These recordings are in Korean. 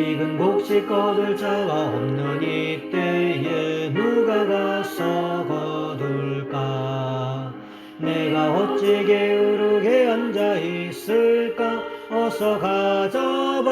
익은 곡식 거둘 자가 없는 이때에 누가 가서 거둘까? 내가 어찌 게으르게 앉아 있을까? 어서 가자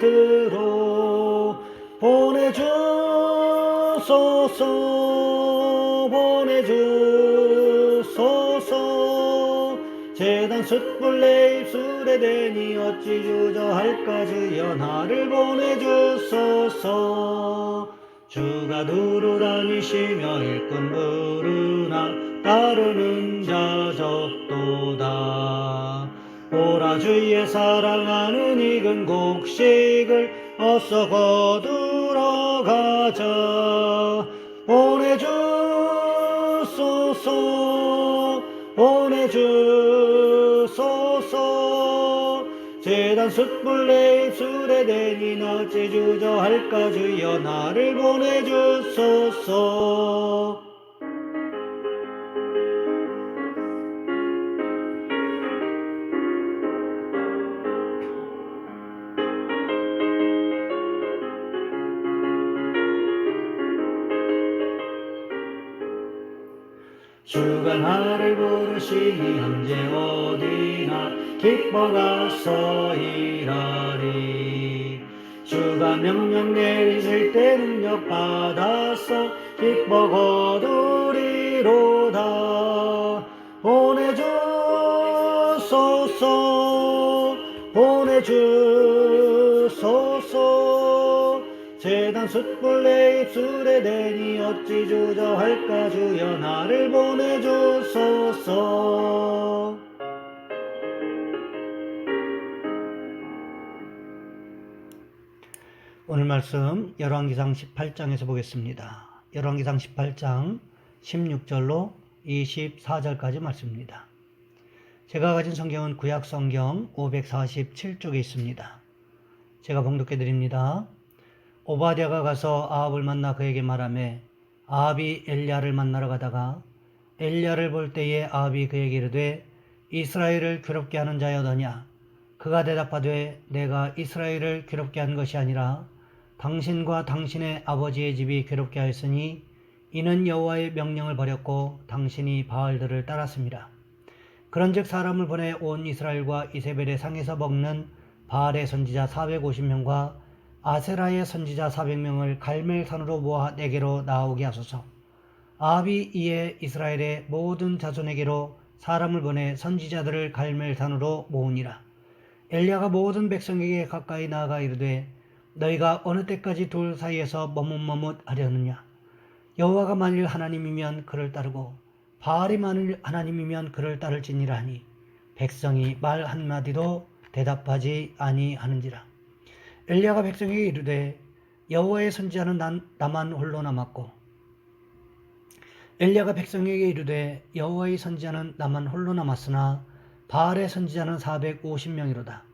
밭으로 보내주소서 숯불 내 입술에 대니 어찌 주저할까 주여 나를 보내주소서. 주가 두루 다니시며 일꾼 부르나 따르는 자 적도다. 오라 주의 사랑하는 익은 곡식을 어서 거두러 가자. 보내주 재단 숯불 내 입술에 대니 어찌 주저할까 주여 나를 보내주소서. 주가 나를 부르시니 언제 어디나 기뻐 가서 일하리. 주가 명령 내리실 때 능력 받아서 기뻐 거두리로다. 보내주소서 보내주소서. 재단 숯불 내 입술에 대니 어찌 주저할까 주여 나를 보내주소서 오늘 말씀 열왕기상 18장에서 보겠습니다. 열왕기상 18장 16절로 24절까지 말씀입니다. 제가 가진 성경은 구약 성경 547쪽에 있습니다. 제가 봉독해 드립니다. 오바댜가 가서 아합을 만나 그에게 말하매 아합이 엘리야를 만나러 가다가 엘리야를 볼 때에 아합이 그에게 이르되 이스라엘을 괴롭게 하는 자여더냐 그가 대답하되 내가 이스라엘을 괴롭게 한 것이 아니라 당신과 당신의 아버지의 집이 괴롭게 하였으니 이는 여호와의 명령을 버렸고 당신이 바알들을 따랐습니다. 그런즉 사람을 보내 온 이스라엘과 이세벨의 상에서 먹는 바알의 선지자 450명과 아세라의 선지자 400명을 갈멜산으로 모아 내게로 나오게 하소서. 아합이 이에 이스라엘의 모든 자손에게로 사람을 보내 선지자들을 갈멜산으로 모으니라. 엘리야가 모든 백성에게 가까이 나아가 이르되 너희가 어느 때까지 둘 사이에서 머뭇머뭇 하려느냐 여호와가 만일 하나님이면 그를 따르고 바알이 만일 하나님이면 그를 따를지니라 하니 백성이 말 한마디도 대답하지 아니하는지라 엘리야가 백성에게 이르되 여호와의 선지자는 난, 나만 홀로 남았고 엘리야가 백성에게 이르되 여호와의 선지자는 나만 홀로 남았으나 바알의 선지자는 450명이로다.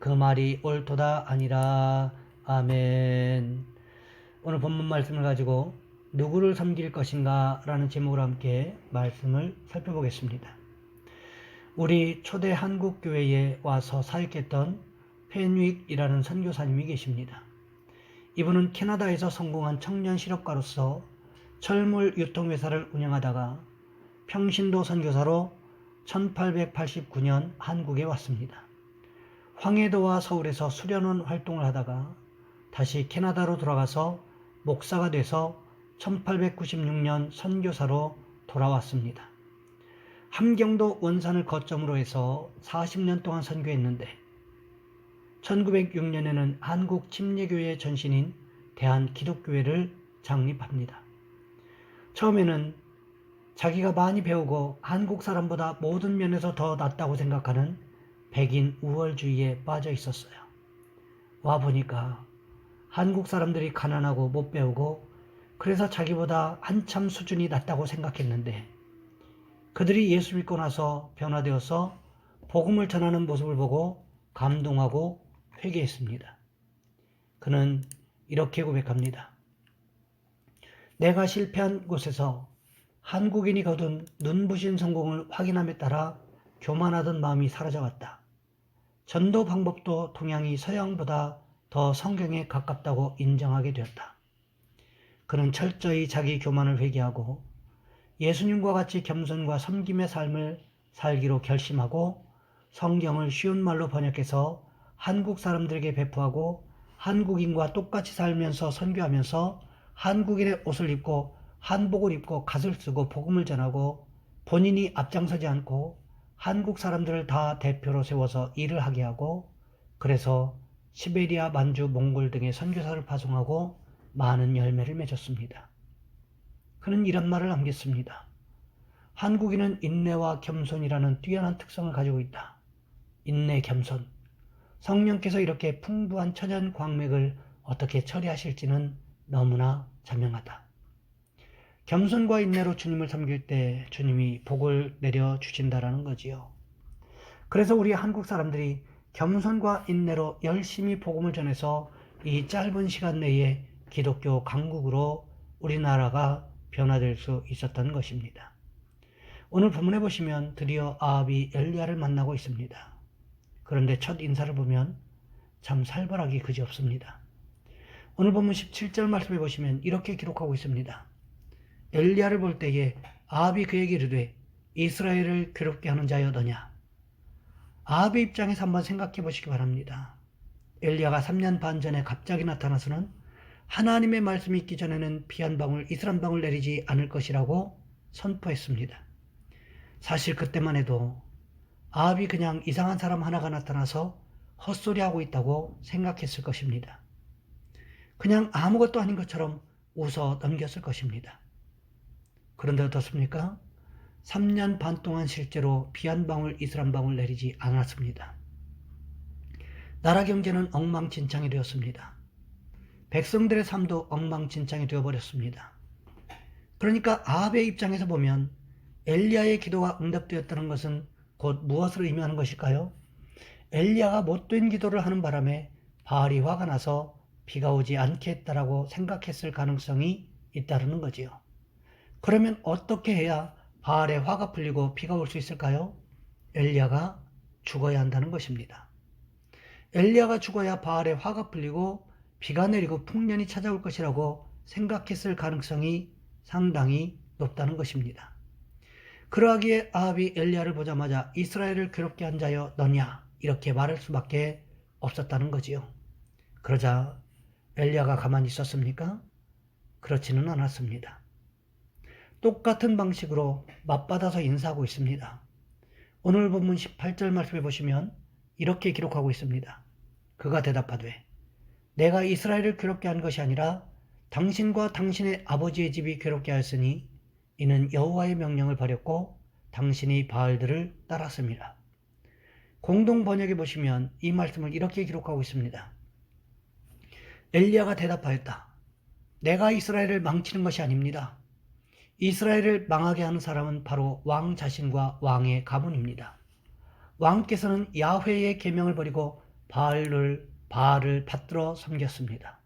그 말이 옳도다 아니라 아멘. 오늘 본문 말씀을 가지고 누구를 섬길 것인가 라는 제목으로 함께 말씀을 살펴보겠습니다. 우리 초대 한국 교회에 와서 사역했던 펜윅이라는 선교사님이 계십니다. 이분은 캐나다에서 성공한 청년 실업가로서 철물 유통회사를 운영하다가 평신도 선교사로 1889년 한국에 왔습니다. 황해도와 서울에서 수련원 활동을 하다가 다시 캐나다로 돌아가서 목사가 돼서 1896년 선교사로 돌아왔습니다. 함경도 원산을 거점으로 해서 40년 동안 선교했는데 1906년에는 한국 침례교회 전신인 대한 기독교회를 창립합니다. 처음에는 자기가 많이 배우고 한국 사람보다 모든 면에서 더 낫다고 생각하는 백인 우월주의에 빠져 있었어요. 와 보니까 한국 사람들이 가난하고 못 배우고 그래서 자기보다 한참 수준이 낮다고 생각했는데 그들이 예수 믿고 나서 변화되어서 복음을 전하는 모습을 보고 감동하고 회개했습니다. 그는 이렇게 고백합니다. 내가 실패한 곳에서 한국인이 거둔 눈부신 성공을 확인함에 따라 교만하던 마음이 사라져갔다. 전도 방법도 동양이 서양보다 더 성경에 가깝다고 인정하게 되었다. 그는 철저히 자기 교만을 회개하고 예수님과 같이 겸손과 섬김의 삶을 살기로 결심하고 성경을 쉬운 말로 번역해서 한국 사람들에게 배포하고 한국인과 똑같이 살면서 선교하면서 한국인의 옷을 입고 한복을 입고 갓을 쓰고 복음을 전하고 본인이 앞장서지 않고 한국 사람들을 다 대표로 세워서 일을 하게 하고 그래서 시베리아, 만주, 몽골 등의 선교사를 파송하고 많은 열매를 맺었습니다. 그는 이런 말을 남겼습니다. 한국인은 인내와 겸손이라는 뛰어난 특성을 가지고 있다. 인내, 겸손. 성령께서 이렇게 풍부한 천연 광맥을 어떻게 처리하실지는 너무나 자명하다. 겸손과 인내로 주님을 섬길 때 주님이 복을 내려 주신다라는 거지요. 그래서 우리 한국 사람들이 겸손과 인내로 열심히 복음을 전해서 이 짧은 시간 내에 기독교 강국으로 우리나라가 변화될 수 있었던 것입니다. 오늘 본문에 보시면 드디어 아합이 엘리야를 만나고 있습니다. 그런데 첫 인사를 보면 참 살벌하기 그지없습니다. 오늘 본문 17절 말씀에 보시면 이렇게 기록하고 있습니다. 엘리야를 볼 때에 아합이 그에게 이르되 이스라엘을 괴롭게 하는 자여 너냐 아합의 입장에서 한번 생각해 보시기 바랍니다. 엘리야가 3년 반 전에 갑자기 나타나서는 하나님의 말씀이 있기 전에는 비 한 방울, 이슬 한 방울 내리지 않을 것이라고 선포했습니다. 사실 그때만 해도 아합이 그냥 이상한 사람 하나가 나타나서 헛소리하고 있다고 생각했을 것입니다. 그냥 아무것도 아닌 것처럼 웃어 넘겼을 것입니다. 그런데 어떻습니까? 3년 반 동안 실제로 비 한 방울, 이슬 한 방울 내리지 않았습니다. 나라 경제는 엉망진창이 되었습니다. 백성들의 삶도 엉망진창이 되어버렸습니다. 그러니까 아합의 입장에서 보면 엘리야의 기도가 응답되었다는 것은 곧 무엇을 의미하는 것일까요? 엘리야가 못된 기도를 하는 바람에 바알이 화가 나서 비가 오지 않겠다라고 생각했을 가능성이 있다는 거지요. 그러면 어떻게 해야 바알의 화가 풀리고 비가 올 수 있을까요? 엘리야가 죽어야 한다는 것입니다. 엘리야가 죽어야 바알의 화가 풀리고 비가 내리고 풍년이 찾아올 것이라고 생각했을 가능성이 상당히 높다는 것입니다. 그러하기에 아합이 엘리야를 보자마자 이스라엘을 괴롭게 한 자여 너냐 이렇게 말할 수밖에 없었다는 거지요. 그러자 엘리야가 가만히 있었습니까? 그렇지는 않았습니다. 똑같은 방식으로 맞받아서 인사하고 있습니다. 오늘 본문 18절 말씀해 보시면 이렇게 기록하고 있습니다. 그가 대답하되 내가 이스라엘을 괴롭게 한 것이 아니라 당신과 당신의 아버지의 집이 괴롭게 하였으니 이는 여호와의 명령을 버렸고 당신이 바알들을 따랐습니다. 공동 번역에 보시면 이 말씀을 이렇게 기록하고 있습니다. 엘리야가 대답하였다. 내가 이스라엘을 망치는 것이 아닙니다. 이스라엘을 망하게 하는 사람은 바로 왕 자신과 왕의 가문입니다. 왕께서는 야훼의 계명을 버리고 바알을 바알을 받들어 섬겼습니다.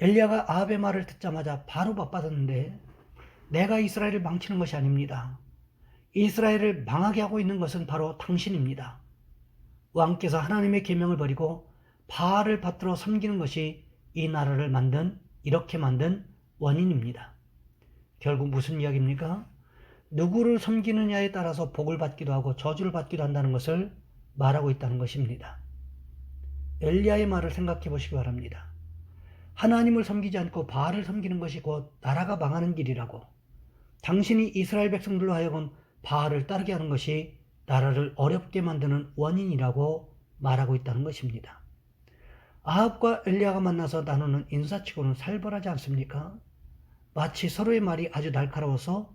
엘리야가 아합의 말을 듣자마자 바로 바빠졌는데 내가 이스라엘을 망치는 것이 아닙니다. 이스라엘을 망하게 하고 있는 것은 바로 당신입니다. 왕께서 하나님의 계명을 버리고 바알을 받들어 섬기는 것이 이 나라를 만든 이렇게 만든 원인입니다. 결국 무슨 이야기입니까? 누구를 섬기느냐에 따라서 복을 받기도 하고 저주를 받기도 한다는 것을 말하고 있다는 것입니다. 엘리야의 말을 생각해 보시기 바랍니다. 하나님을 섬기지 않고 바알을 섬기는 것이 곧 나라가 망하는 길이라고 당신이 이스라엘 백성들로 하여금 바알을 따르게 하는 것이 나라를 어렵게 만드는 원인이라고 말하고 있다는 것입니다. 아합과 엘리야가 만나서 나누는 인사치고는 살벌하지 않습니까? 마치 서로의 말이 아주 날카로워서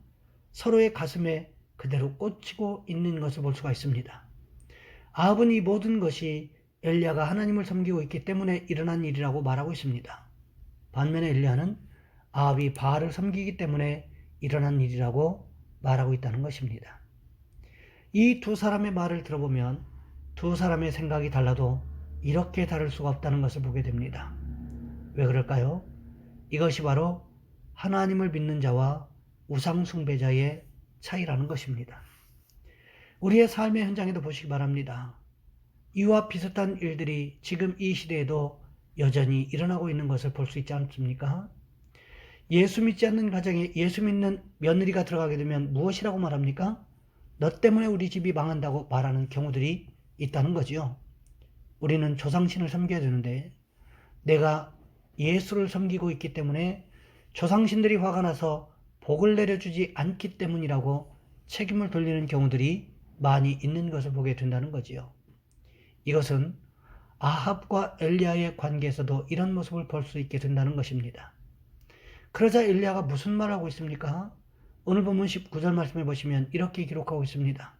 서로의 가슴에 그대로 꽂히고 있는 것을 볼 수가 있습니다. 아합은 이 모든 것이 엘리야가 하나님을 섬기고 있기 때문에 일어난 일이라고 말하고 있습니다. 반면에 엘리야는 아합이 바알을 섬기기 때문에 일어난 일이라고 말하고 있다는 것입니다. 이 두 사람의 말을 들어보면 두 사람의 생각이 달라도 이렇게 다를 수가 없다는 것을 보게 됩니다. 왜 그럴까요? 이것이 바로 하나님을 믿는 자와 우상숭배자의 차이라는 것입니다. 우리의 삶의 현장에도 보시기 바랍니다. 이와 비슷한 일들이 지금 이 시대에도 여전히 일어나고 있는 것을 볼 수 있지 않습니까? 예수 믿지 않는 가정에 예수 믿는 며느리가 들어가게 되면 무엇이라고 말합니까? 너 때문에 우리 집이 망한다고 말하는 경우들이 있다는 거지요. 우리는 조상신을 섬겨야 되는데 내가 예수를 섬기고 있기 때문에 조상신들이 화가 나서 복을 내려주지 않기 때문이라고 책임을 돌리는 경우들이 많이 있는 것을 보게 된다는 거지요. 이것은 아합과 엘리야의 관계에서도 이런 모습을 볼 수 있게 된다는 것입니다. 그러자 엘리야가 무슨 말을 하고 있습니까? 오늘 본문 19절 말씀해 보시면 이렇게 기록하고 있습니다.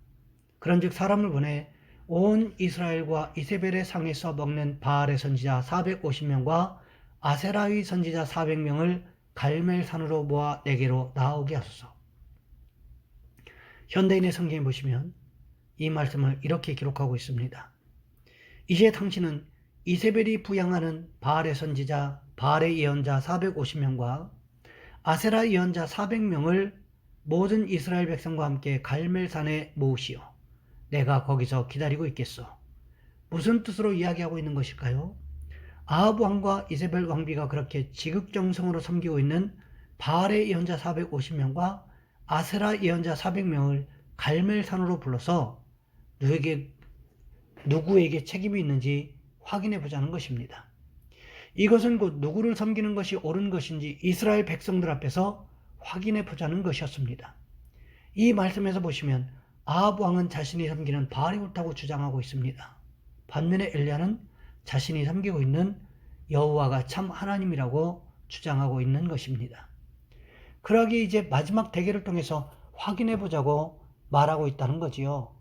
그런즉 사람을 보내 온 이스라엘과 이세벨의 상에서 먹는 바알의 선지자 450명과 아세라의 선지자 400명을 갈멜산으로 모아 내게로 나오게 하소서. 현대인의 성경에 보시면 이 말씀을 이렇게 기록하고 있습니다. 이제 당신은 이세벨이 부양하는 바알의 선지자, 바알의 예언자 450명과 아세라 예언자 400명을 모든 이스라엘 백성과 함께 갈멜산에 모으시오. 내가 거기서 기다리고 있겠소. 무슨 뜻으로 이야기하고 있는 것일까요? 아합 왕과 이세벨 왕비가 그렇게 지극정성으로 섬기고 있는 바알의 예언자 450명과 아세라 예언자 400명을 갈멜산으로 불러서 누구에게, 누구에게 책임이 있는지 확인해 보자는 것입니다. 이것은 곧 누구를 섬기는 것이 옳은 것인지 이스라엘 백성들 앞에서 확인해 보자는 것이었습니다. 이 말씀에서 보시면 아합 왕은 자신이 섬기는 바알이 옳다고 주장하고 있습니다. 반면에 엘리야는 자신이 섬기고 있는 여호와가 참 하나님이라고 주장하고 있는 것입니다. 그러기에 이제 마지막 대결을 통해서 확인해 보자고 말하고 있다는 거지요.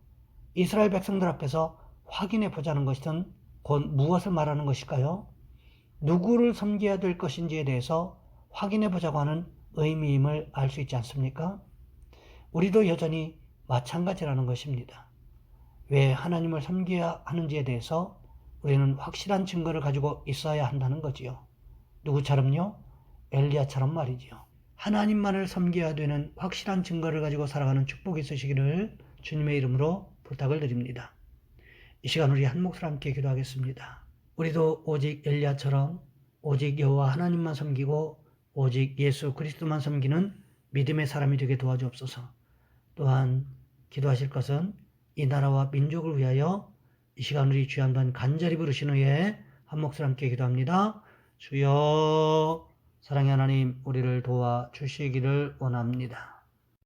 이스라엘 백성들 앞에서 확인해 보자는 것은 곧 무엇을 말하는 것일까요? 누구를 섬겨야 될 것인지에 대해서 확인해 보자고 하는 의미임을 알 수 있지 않습니까? 우리도 여전히 마찬가지라는 것입니다. 왜 하나님을 섬겨야 하는지에 대해서 우리는 확실한 증거를 가지고 있어야 한다는 거지요. 누구처럼요? 엘리야처럼 말이지요. 하나님만을 섬겨야 되는 확실한 증거를 가지고 살아가는 축복이 있으시기를 주님의 이름으로 부탁을 드립니다. 이 시간 우리 한 목소리 함께 기도하겠습니다. 우리도 오직 엘리야처럼 오직 여호와 하나님만 섬기고 오직 예수 그리스도만 섬기는 믿음의 사람이 되게 도와주옵소서. 또한 기도하실 것은 이 나라와 민족을 위하여 이 시간 우리 주여 한번 간절히 부르신 후에 한 목소리 함께 기도합니다. 주여 사랑의 하나님 우리를 도와 주시기를 원합니다.